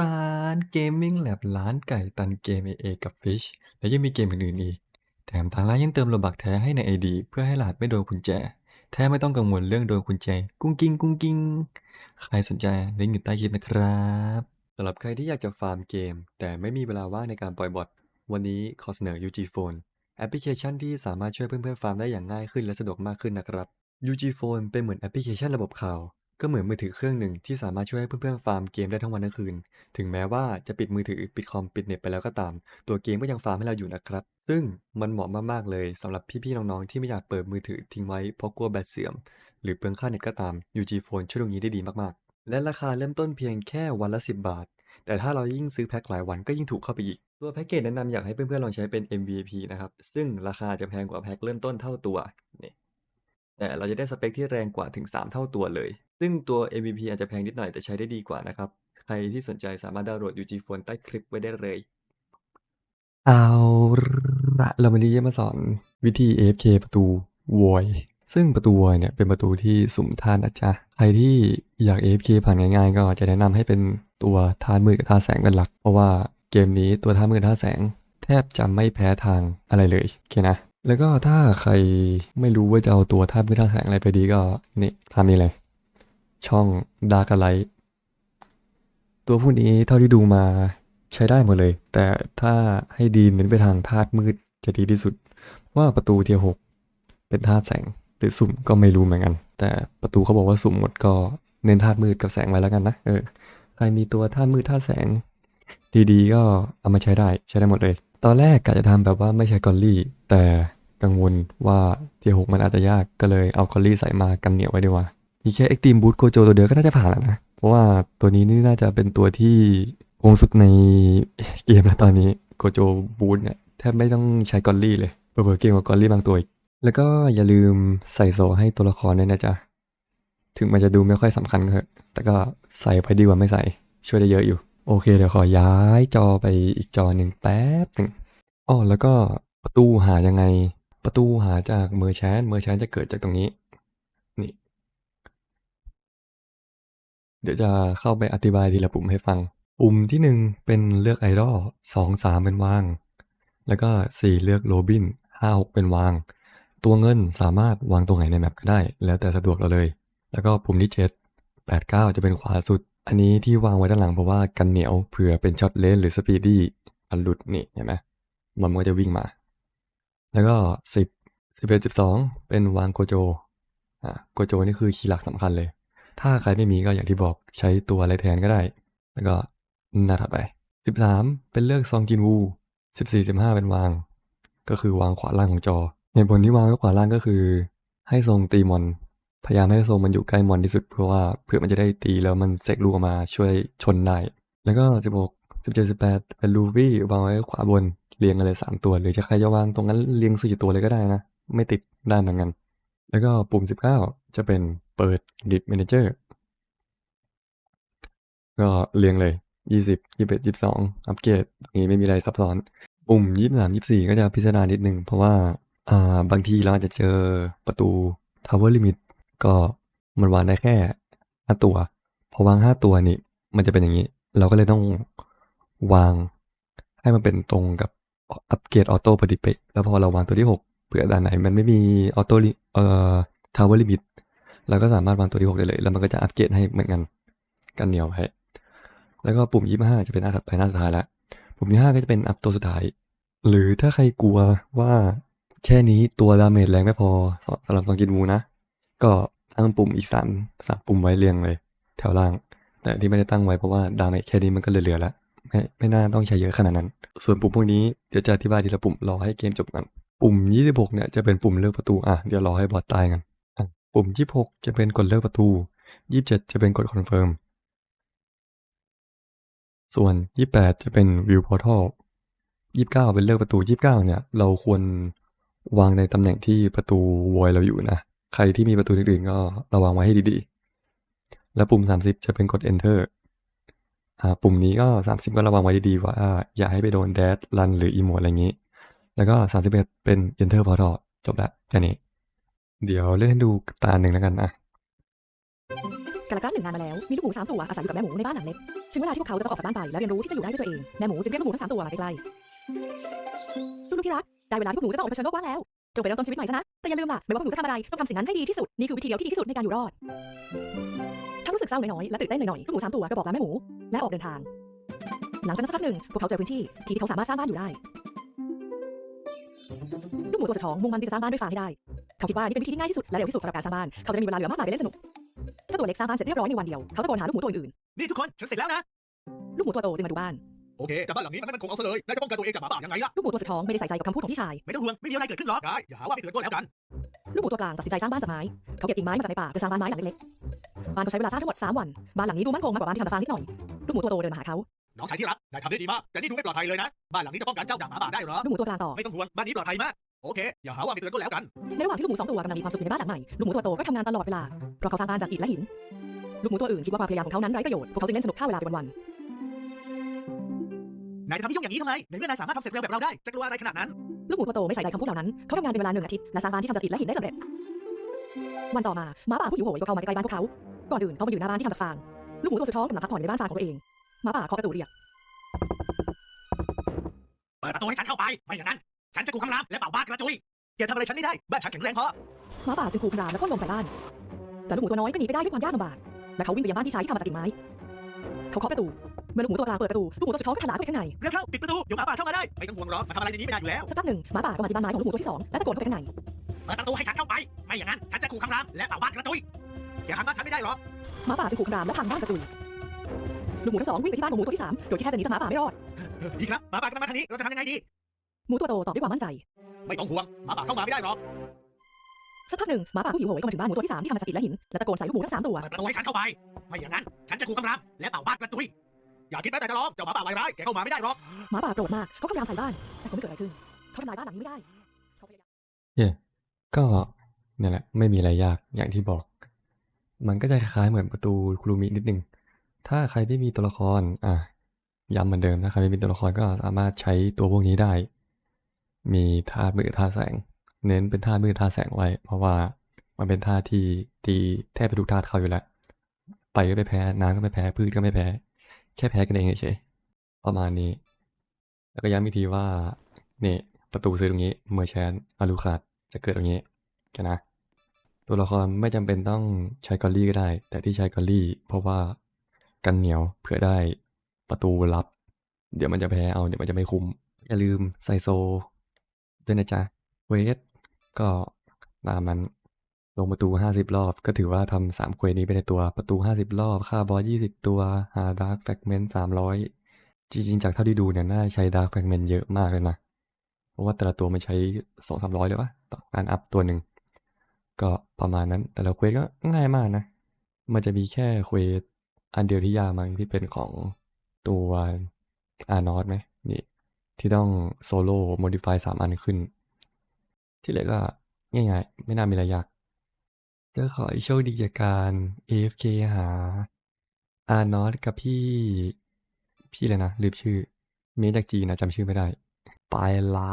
ร้านเกมมิ่งแลบร้านไก่ตันเกม AA กับ Fish และยังมีเกมอื่นๆอีก แถมทางร้านยังเติมโลบักแท้ให้ใน ID เพื่อให้รหัสไม่โดนกุญแจ แท้ไม่ต้องกังวลเรื่องโดนกุญแจ กุ้งกิ้งกุ้งกิ้ง ใครสนใจลิงก์อยู่ใต้คลิปนะครับสำหรับใครที่อยากจะฟาร์มเกม แต่ไม่มีเวลาว่างในการปล่อยบอทวันนี้ขอเสนอ UG Phone แอปพลิเคชันที่สามารถช่วยเพื่อนๆฟาร์มได้อย่างง่ายขึ้นและสะดวกมากขึ้นนะครับ UG Phone เป็นเหมือนแอปพลิเคชันระบบข่าว ก็เหมือนมือถือเครื่องหนึ่งที่สามารถช่วยให้เพื่อนๆฟาร์มเกมได้ทั้งวันทั้งคืน ถึงแม้ว่าจะปิดมือถือปิดคอมปิดเน็ตไปแล้วก็ตาม ตัวเกมก็ยังฟาร์มให้เราอยู่นะครับ ซึ่งมันเหมาะมากๆเลยสำหรับพี่ๆน้องๆที่ไม่อยากเปิดมือถือทิ้งไว้เพราะกลัวแบตเสื่อม หรือเปลืองค่าเน็ตก็ตาม UG Phone ช่วยตรงนี้ได้ดีมากๆ และราคาเริ่มต้นเพียงแค่วันละ 10 บาท แต่ถ้าเรายิ่งซื้อแพ็คหลายวันก็ยิ่งถูกเข้าไปอีก ตัวแพ็กเกจแนะนำอยากให้เพื่อนๆลองใช้เป็น MVP นะครับซึ่งราคาจะแพงกว่าแพ็คเริ่มต้นเท่าตัวนี่ เราจะได้สเปคที่แรงกว่าถึง 3 เท่าตัวเลย ซึ่งตัว MVP อาจจะแพงนิดหน่อยแต่ใช้ได้ดีกว่านะครับ ใครที่สนใจสามารถดาวน์โหลด UG Phone ใต้คลิปไว้ได้เลย เอาละเราวันนี้จะมาสอนวิธี AFK ประตู void ซึ่งประตู void เนี่ยเป็นประตูที่สุ่มธาตุนะจ๊ะ ใครที่อยาก AFK ผ่านง่ายๆ ก็จะแนะนำให้เป็นตัวธามืดกับธาแสงเป็นหลัก เพราะว่าเกมนี้ตัวธามืดธาแสง แทบจะไม่แพ้ทางอะไรเลยโอเคนะ แล้วก็ถ้าใครไม่รู้ว่าจะเอาตัวธาตุมืดธาแสงอะไรไปดีก็นี่ทำนี้เลย ช่อง Dark Light ตัวพวกนี้เท่าที่ดูมาใช้ได้หมดเลย แต่ถ้าให้ดีเน้นไปทางธาตุมืดจะดีที่สุด ว่าประตูเทียหกเป็นธาตุแสงหรือสุ่มก็ไม่รู้เหมือนกัน แต่ประตูเขาบอกว่าสุ่มหมดก็เน้นธาตุมืดกับแสงไว้แล้วกันนะเออใครมีตัวธาตุมืดธาตุแสง ดีๆ ก็เอามาใช้ได้ใช้ได้หมดเลย ตอนแรกกะจะทำแบบว่าไม่ใช้กอลลี่ แต่ กังวลว่าเทียหกมันอาจจะยากก็เลยเอากอลลี่ใส่มากันเหนียวไว้ดีกว่า มีแค่เอ็กตีมบูทโกโจตัวเดียวก็น่าจะผ่านแล้วนะ เพราะว่าตัวนี้นี่น่าจะเป็นตัวที่โกงสุดในเกมแล้วตอนนี้โกโจบูทเนี่ยแทบไม่ต้องใช้กอลลี่เลยเปิดเกมกว่ากอลลี่บางตัวอีกแล้วก็อย่าลืมใส่โซให้ตัวละครด้วยนะจ๊ะ ถึงมันจะดูไม่ค่อยสำคัญก็เถอะแต่ก็ใส่ไปดีกว่าไม่ใส่ ช่วยได้เยอะอยู่ โอเคเดี๋ยวขอย้ายจอไปอีกจอหนึ่งแป๊บหนึ่งอ๋อแล้วก็ประตูหายังไง ประตูหาจากเมอร์แชนเมอร์แชนจะเกิดจากตรงนี้ นี่ เดี๋ยวจะเข้าไปอธิบายทีละปุ่มให้ฟัง ปุ่มที่หนึ่งเป็นเลือกไอดอลสองสามเป็นวาง แล้วก็สี่เลือกโรบินห้าหกเป็นวาง ตัวเงินสามารถวางตรงไหนในแมปก็ได้ แล้วแต่สะดวกเราเลย แล้วก็ปุ่มที่เจ็ดแปดเก้าจะเป็นขวาสุด อันนี้ที่วางไว้ด้านหลังเพราะว่ากันเหนียวเผื่อเป็นช็อตเลนหรือสปีดดี้อันหลุดนี่เห็นไหมมันก็จะวิ่งมา แล้วก็สิบสิบเอ็ดสิบสองเป็นวางโกโจอะโกโจนี่คือคีย์หลักสำคัญเลย ถ้าใครไม่มีก็อย่างที่บอกใช้ตัวอะไรแทนก็ได้ แล้วก็หน้าถัดไปสิบสามเป็นเลือกซองกินวูสิบสี่สิบห้าเป็นวาง ก็คือวางขวาล่างของจอเหตุผลที่วางไว้ขวาล่างก็คือ ให้ทรงตีมอน พยายามให้ทรงมันอยู่ใกล้มอนที่สุดเพราะว่าเผื่อมันจะได้ตีแล้วมันเสกลูกออกมาช่วยชนได้ แล้วก็สิบหก สิบเจ็ดสิบแปดเป็นลูฟี่วางไว้ขวาบนเรียงกันเลยสามตัว หรือจะใครจะวางตรงนั้นเรียงสี่ตัวเลยก็ได้นะ ไม่ติดได้เหมือนกัน แล้วก็ปุ่ม19จะเป็นเปิด Edit Manager ก็เรียงเลย20 21 22อัปเกรดนี้ไม่มีอะไรซับซ้อนปุ่ม23 24ก็จะพิจารณานิดนึง เพราะว่าอ่าบางทีเราอาจจะเจอประตู Tower Limit ก็มันวางได้แค่5ตัว พอวาง5ตัวนี่ มันจะเป็นอย่างนี้ เราก็เลยต้อง วาง ให้มันเป็นตรงกับอัปเกรดออโต้พอดีเป๊ะแล้วพอเราวางตัวที่ 6 เผื่อด้านไหนมันไม่มีออโต้เอ่อทาวเวอร์ลิมิตเราก็สามารถวางตัวที่ 6 ได้เลย แล้วมันก็จะอัปเกรดให้เหมือนกันกันเหนียวให้แล้วก็ปุ่ม 25 จะเป็นหน้าถัดไปหน้าสุดท้ายแล้วปุ่มที่5ก็จะเป็นอัพตัวสุดท้าย หรือถ้าใครกลัวว่าแค่นี้ตัวดาเมจแรงไม่พอสำหรับตองกินวูนะ ก็ตั้งปุ่มอีก3 3ปุ่มไว้เรียงเลย แถวล่าง แต่ที่ไม่ได้ตั้งไว้เพราะว่าดาเมจแค่นี้มันก็เหลือๆแล้ว ไม่ไม่น่าต้องใช้เยอะขนาดนั้น ส่วนปุ่มพวกนี้เดี๋ยวจะอธิบายทีละปุ่มรอให้เกมจบกัน ปุ่ม 26 เนี่ยจะเป็นปุ่มเลือกประตูอะเดี๋ยวรอให้บอสตายกันอะปุ่ม 26 จะเป็นกดเลือกประตู 27 จะเป็นกดคอนเฟิร์มส่วน 28 จะเป็น view portal 29 เป็นเลือกประตู 29 เนี่ย เราควรวางในตำแหน่งที่ประตู void เราอยู่นะ ใครที่มีประตูอื่นๆก็ระวังไว้ให้ดีๆ แล้วปุ่ม 30 จะเป็นกด enter อ่า ปุ่มนี้ก็ 30 ก็ระวังไว้ดีๆว่าอย่าให้ไปโดน dash run หรือ emote อะไรอย่างนี้ แล้วก็ 31 เป็น enter portal จบแล้วแค่นี้ เดี๋ยวเล่นให้ดูตาหนึ่งแล้วกันนะกาลครั้งหนึ่งนานมาแล้ว มีลูกหมูสามตัวอาศัยอยู่กับแม่หมูในบ้านหลังเล็ก ถึงเวลาที่พวกเขาจะต้องออกจากบ้านไปแล้วเรียนรู้ที่จะอยู่ได้ด้วยตัวเอง แม่หมูจึงเรียกลูกหมูทั้งสามตัวมาใกล้ๆลูกๆที่รัก ได้เวลาที่พวกหนูจะต้องออกไปเผชิญโลกกว้างแล้ว จงไปเริ่มต้นชีวิตใหม่ซะนะ แต่อย่าลืมล่ะ ไม่ว่าพวกหนูจะทำอะไร ต้องทำสิ่งนั้นให้ดีที่สุด นี่คือวิธีเดียวที่ดีที่สุดในการอยู่รอด ทั้งรู้สึกเศร้าน้อยๆและตื่นเต้นหน่อยๆลูกหมูสามตัวก็บอกลาแม่หมูและออกเดินทาง หลังจากนั้นสักพักหนึ่งพวกเขาเจอพื้นที่ที่ที่เขาสามารถสร้างบ้านอยู่ได้ลูกหมูตัวสุดท้องมุ่งมั่นที่จะสร้างบ้านด้วยฟางให้ได้ เขาคิดว่านี่เป็นวิธีที่ง่ายที่สุดและเร็วที่สุดสำหรับการสร้างบ้าน เขาจะได้มีเวลาเหลือมากมายไปเล่นสนุกเจ้าตัวเล็กสร้างบ้านเสร็จเรียบร้อยในวันเดียว เขาตะโกนหาลูกหมูตัวอื่นนี่ทุกคนฉันเสร็จแล้วนะๆลูกหมูตัวโตจึงมาดูบ้าน โอเคแต่บ้านหลังนี้มันไม่มันคงเอาซะเลยนายจะป้องกันตัวเองจากหมาป่ายังไงล่ะ ลูกหมูตัวสุดท้องไม่ได้ใส่ใจกับคำพูดของพี่ชาย ไม่ต้องห่วงไม่มีอะไรเกิดขึ้นหรอกได้อย่าหาว่าไม่เตือนก็แล้วกัน ลูกหมูตัวกลางตัดสินใจสร้างบ้านจากไม้ เขาเก็บกิ่งไม้มาจากในป่าเพื่อสร้างบ้านไม้หลังเล็กๆ บ้านเขาใช้เวลาสร้างทั้งหมด3วัน บ้านหลังนี้ดูมั่นคงมากกว่าบ้านที่ทำจากฟางนิดหน่อย ลูกหมูตัวโตเดินมาหาเขาน้องชายที่รัก นายทำได้ดีมาก แต่นี่ดูไม่ปลอดภัยเลยนะ บ้านหลังนี้จะป้องกันเจ้าจากหมาป่าได้เหรอ ลูกหมูตัวกลางต่อ ไม่ต้องห่วง บ้านนี้ปลอดภัยมาก โอเค อย่าหาว่าไม่เตือนก็แล้วกัน ในระหว่างที่ลูกหมูสองตัวกำลังมีความสุขอยู่ในบ้านหลังใหม่ ลูกหมูตัวโตก็ทำงานตลอดเวลา เพราะเขาสร้างบ้านจากอิฐและหิน ลูกหมูตัวอื่นคิดว่าความพยายามของเขานั้นไร้ประโยชน์ พวกเขาจึงเล่นสนุกฆ่าเวลาไปวันนายจะทำให้ยุ่งอย่างนี้ทำไมในเมื่อนายสามารถทำเสร็จเร็วแบบเราได้ จะกลัวอะไรขนาดนั้นๆลูกหมูตัวโตไม่ใส่ใจคำพูดเหล่านั้น เขาทำงานเป็นเวลาหนึ่งอาทิตย์และสร้างบ้านที่ทำจากอิฐและหินได้สำเร็จ วันต่อมาหมาป่าผู้หิวโหยก็เข้ามาใกล้ๆบ้านพวกเขา ก่อนอื่นเขามาอยู่หน้าบ้านที่ทำจากฟาง ลูกหมูตัวสุดท้องกำลังพักผ่อนอยู่ในบ้านฟางของตัวเองหมาป่าเคาะประตูเรียก เปิดประตูให้ฉันเข้าไป ไม่อย่างนั้น ฉันจะกูคำรามและเป่าบ้านกระจุยอย่าทำอะไรฉันไม่ได้ บ้านฉันแข็งแรงพอหมาป่าจึงขู่คำรามและพ่นลมใส่บ้าน แต่ลูกหมูตัวน้อยก็หนีไปได้ด้วยความยากลำบาก และเขาวิ่งไปยังบ้านพี่ชายที่ทำมาจากกิ่งไม้ เขาเคาะประตู เมื่อลูกหมูตัวกลางเปิดประตู ลูกหมูตัวสุดท้องก็ถลาเข้าไปข้างในเร็วเข้าปิดประตูเดี๋ยวหมาป่าเข้ามาได้ไม่ต้องห่วงหรอกมาทำอะไรในนี้ไม่ได้อยู่แล้วสักพักหนึ่งหมาป่าก็มาที่บ้านไม้ของลูกหมูตัวที่สองและตะโกนเข้าไปข้างใน เปิดประตูให้ฉันเข้าไป ไม่อย่างนั้นฉันจะกูคำรามและเป่าบ้านกระจุย อย่าทำบ้านฉันไม่ได้หรอกหมาป่าจึงขู่คำรามและพังบ้านกระจุยลูกหมูทั้งสองวิ่งไปที่บ้านของหมูตัวที่สามโดยที่แทบจะหนีจากหมาป่าไม่รอดดีครับหมาป่ากำลังมาทางนี้เราจะทำยังไงดี หมูตัวโตตอบด้วยความมั่นใจ ไม่ต้องห่วงหมาป่าเข้ามาไม่ได้หรอกสักพักหนึ่งหมาป่าผู้หิวโหยก็มาถึงบ้านหมูตัวที่สามที่ทำมาจากอิฐและหินและตะโกนใส่ลูกหมูทั้งสามตัวเปิดประตูให้ฉันเข้าไป ไม่อย่างนั้น ฉันจะขู่คำรามและเป่าบ้านกระจุยอย่าคิดแม้แต่จะร้องเจ้าหมาป่าวายร้ายแกเข้ามาไม่ได้หรอกหมาป่าโกรธมากเขาคำรามใส่บ้านแต่ก็ไม่เกิดอะไรขึ้นเขาทำลายบ้านหลังนี้ไม่ได้เขาพยายามก็เนี่ยแหละไม่มีอะไรยากอย่างที่บอก มันก็จะคล้ายเหมือนประตูครูมินิดนึง ถ้าใครไม่มีตัวละคร อะ ย้ำเหมือนเดิมถ้าใครไม่มีตัวละครก็สามารถใช้ตัวพวกนี้ได้ มีธามืดธาแสง เน้นเป็นธามืดธาแสงไว้ เพราะว่ามันเป็นธาที่ตีแทบไปทุกธาเข้าอยู่แล้วไฟก็ไม่แพ้ น้ำก็ไม่แพ้ พืชก็ไม่แพ้ แค่แพ้กันเองเฉยประมาณนี้ แล้วก็ย้ำอีกทีว่าเนี่ยประตูซื้อตรงนี้ เมอร์แชนอารูคาดจะเกิดตรงนี้กันนะ ตัวละครไม่จำเป็นต้องใช้กอลลี่ก็ได้ แต่ที่ใช้กอลลี่ เพราะว่ากันเหนียวเผื่อได้ประตูลับ เดี๋ยวมันจะแพ้เอาเดี๋ยวมันจะไม่คุ้ม อย่าลืมไซโซด้วยนะจ๊ะ เวทก็ตามมันลงประตูห้าสิบรอบ ก็ถือว่าทำสามเควนี้ไปในตัวประตูห้าสิบรอบ ค่าบอสยี่สิบตัวหาดาร์กแฟกเมนต์สามร้อยจริงๆ จากเท่าที่ดูเนี่ย น่าใช้ดาร์กแฟกเมนต์เยอะมากเลยนะ เพราะว่าแต่ละตัวมันใช้สองสามร้อยเลยวะต่อการอัพตัวหนึ่ง ก็ประมาณนั้น แต่ละเควสก็ง่ายมากนะ มันจะมีแค่เควสอันเดียวที่ยากมั้งที่เป็นของตัวอานอสไหมนี่ ที่ต้องโซโล่โมดิฟายสามอันขึ้น ที่เหลือก็ง่ายๆ ไม่น่ามีอะไรยากก็ขอให้โชคดีจากการ AFK หา อานอสกับพี่ พี่เลยนะลืมชื่อ เมจากจีนนะจำชื่อไม่ได้ ไปละ